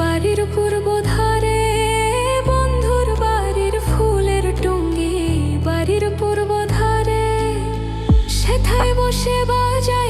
বাড়ির পূর্ব ধারে বন্ধুর বাড়ির ফুলের টঙ্গি। বাড়ির পূর্ব ধারে সেথায় বসে বাজায়